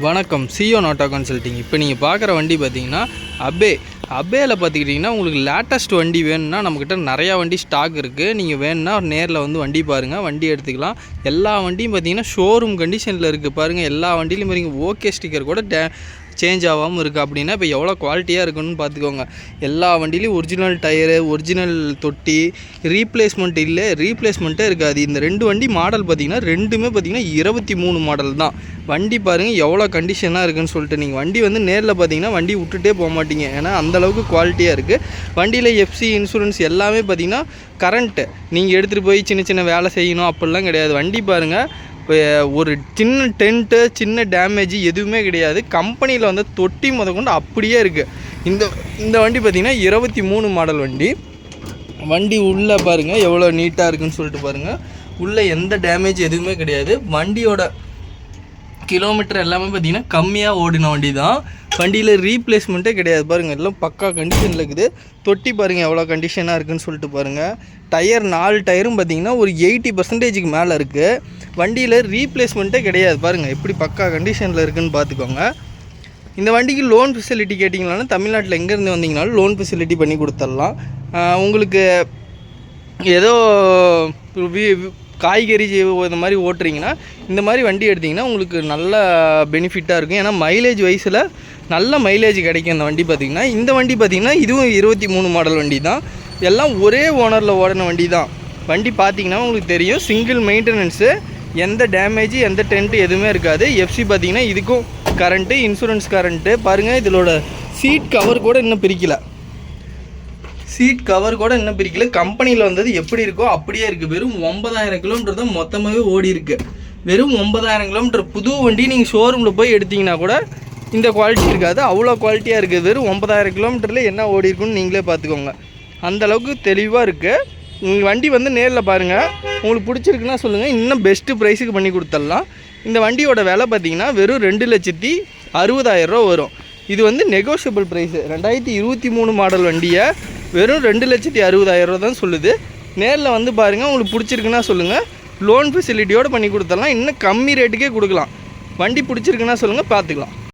வணக்கம். CO நாட்டா consulting இப்போ நீங்கள் பார்க்குற வண்டி பார்த்தீங்கன்னா அபே அபேயில் பார்த்துக்கிட்டிங்கன்னா உங்களுக்கு லேட்டஸ்ட் வண்டி வேணும்னா நம்மக்கிட்ட நிறையா வண்டி ஸ்டாக் இருக்குது நீங்கள் வேணும்னா நேரில் வந்து வண்டி பாருங்கள் வண்டி எடுத்துக்கலாம். எல்லா வண்டியும் பார்த்தீங்கன்னா ஷோரூம் கண்டிஷனில் இருக்குது பாருங்கள் எல்லா வண்டியிலையும் பாருங்க ஓகே ஸ்டிக்கர் கூட டே சேஞ்ச் ஆகாமல் இருக்குது அப்படின்னா இப்போ எவ்வளோ குவாலிட்டியாக இருக்குன்னு பார்த்துக்கோங்க. எல்லா வண்டியிலையும் ஒரிஜினல் டயரு ஒரிஜினல் தொட்டி ரீப்ளேஸ்மெண்ட் இல்லை ரீப்ளேஸ்மெண்ட்டே இருக்காது. இந்த ரெண்டு வண்டி மாடல் பார்த்தீங்கன்னா ரெண்டுமே பார்த்தீங்கன்னா இருபத்தி மூணு மாடல் தான். வண்டி பாருங்கள் எவ்வளோ கண்டிஷனாக இருக்குன்னு சொல்லிட்டு நீங்கள் வண்டி வந்து நேரில் பார்த்தீங்கன்னா வண்டி விட்டுட்டே போக மாட்டீங்க. ஏன்னா அந்தளவுக்கு குவாலிட்டியாக இருக்குது வண்டியில் எஃப்சி இன்சூரன்ஸ் எல்லாமே பார்த்தீங்கன்னா கரண்ட்டு நீங்கள் எடுத்துகிட்டு போய் சின்ன சின்ன வேலை செய்யணும் அப்படிலாம் கிடையாது. வண்டி பாருங்கள் இப்போ ஒரு சின்ன டென்ட்டு சின்ன டேமேஜ் எதுவுமே கிடையாது. கம்பெனியில் வந்து தொட்டி முதற்கொண்டு அப்படியே இருக்குது இந்த இந்த வண்டி பார்த்திங்கன்னா இருபத்தி மூணு மாடல் வண்டி. வண்டி உள்ளே பாருங்கள் எவ்வளோ நீட்டாக இருக்குன்னு சொல்லிட்டு பாருங்கள் உள்ளே எந்த டேமேஜ் எதுவுமே கிடையாது. வண்டியோட கிலோமீட்டர் எல்லாமே பார்த்தீங்கன்னா கம்மியாக ஓடின வண்டி தான் வண்டியில் ரீப்ளேஸ்மெண்ட்டே கிடையாது பாருங்கள் எல்லாம் பக்கா கண்டிஷனில் இருக்குது. தொட்டி பாருங்கள் எவ்வளோ கண்டிஷனாக இருக்குன்னு சொல்லிட்டு பாருங்கள் டயர் நாலு டயரும் பார்த்தீங்கன்னா ஒரு எயிட்டி பர்சன்டேஜுக்கு மேலே இருக்குது வண்டியில் ரீப்ளேஸ்மெண்ட்டே கிடையாது பாருங்கள் எப்படி பக்கா கண்டிஷனில் இருக்குதுன்னு பார்த்துக்கோங்க இந்த வண்டிக்கு லோன் ஃபெசிலிட்டி கேட்டிங்கனாலும் தமிழ்நாட்டில் எங்கேருந்து வந்தீங்கனாலும் லோன் ஃபெசிலிட்டி பண்ணி கொடுத்துடலாம். உங்களுக்கு ஏதோ வி- காய்கறி இந்த மாதிரி ஓட்டுறீங்கன்னா இந்த மாதிரி வண்டி எடுத்திங்கன்னா உங்களுக்கு நல்ல பெனிஃபிட்டாக இருக்கும். ஏன்னா மைலேஜ் வயசில் நல்ல மைலேஜ் கிடைக்கும் இந்த வண்டி பார்த்திங்கன்னா. இந்த வண்டி பார்த்திங்கன்னா இதுவும் இருபத்தி மூணு மாடல் வண்டி தான். எல்லாம் ஒரே ஓனரில் ஓடின வண்டி தான். வண்டி பார்த்திங்கன்னா உங்களுக்கு தெரியும் சிங்கிள் மெயின்டெனன்ஸு எந்த டேமேஜ் எந்த டென்ட்டு எதுவுமே இருக்காது. எஃப்சி பார்த்தீங்கன்னா இதுக்கும் கரண்ட்டு இன்சூரன்ஸ் கரண்ட்டு பாருங்கள் இதோட சீட் கவர் கூட இன்னும் பிரிக்கலை. சீட் கவர் கூட இன்னும் பிரிக்கல. கம்பெனியில் வந்தது எப்படி இருக்கோ அப்படியே இருக்குது வெறும் ஒன்பதாயிரம் கிலோமீட்டர் தான் மொத்தமாகவே ஓடி இருக்கு வெறும் ஒன்பதாயிரம் கிலோமீட்டர் புது வண்டி நீங்கள் ஷோரூமில் போய் எடுத்தீங்கன்னா கூட இந்த குவாலிட்டி இருக்காது. அவ்வளோ குவாலிட்டியாக இருக்குது. வெறும் ஒன்பதாயிரம் கிலோமீட்டரில் என்ன ஓடி இருக்குன்னு நீங்களே பார்த்துக்கோங்க. அந்தளவுக்கு தெளிவாக இருக்குது உங்கள் வண்டி வந்து நேரில் பாருங்கள் உங்களுக்கு பிடிச்சிருக்குன்னா சொல்லுங்கள் இன்னும் பெஸ்ட்டு ப்ரைஸுக்கு பண்ணி கொடுத்துடலாம். இந்த வண்டியோட விலை பார்த்தீங்கன்னா வெறும் ரெண்டு லட்சத்தி அறுபதாயிரரூவா வரும். இது வந்து நெகோஷியபிள் ப்ரைஸு ரெண்டாயிரத்தி இருபத்தி மூணு மாடல் வண்டியை வெறும் ரெண்டு லட்சத்தி அறுபதாயிரம் ரூபா தான் சொல்லுது. நேரில் வந்து பாருங்கள் உங்களுக்கு பிடிச்சிருக்குன்னா சொல்லுங்கள் லோன் ஃபெசிலிட்டியோடு பண்ணி கொடுத்துடலாம். இன்னும் கம்மி ரேட்டுக்கே கொடுக்கலாம். வண்டி பிடிச்சிருக்குன்னா சொல்லுங்கள் பார்த்துக்கலாம்.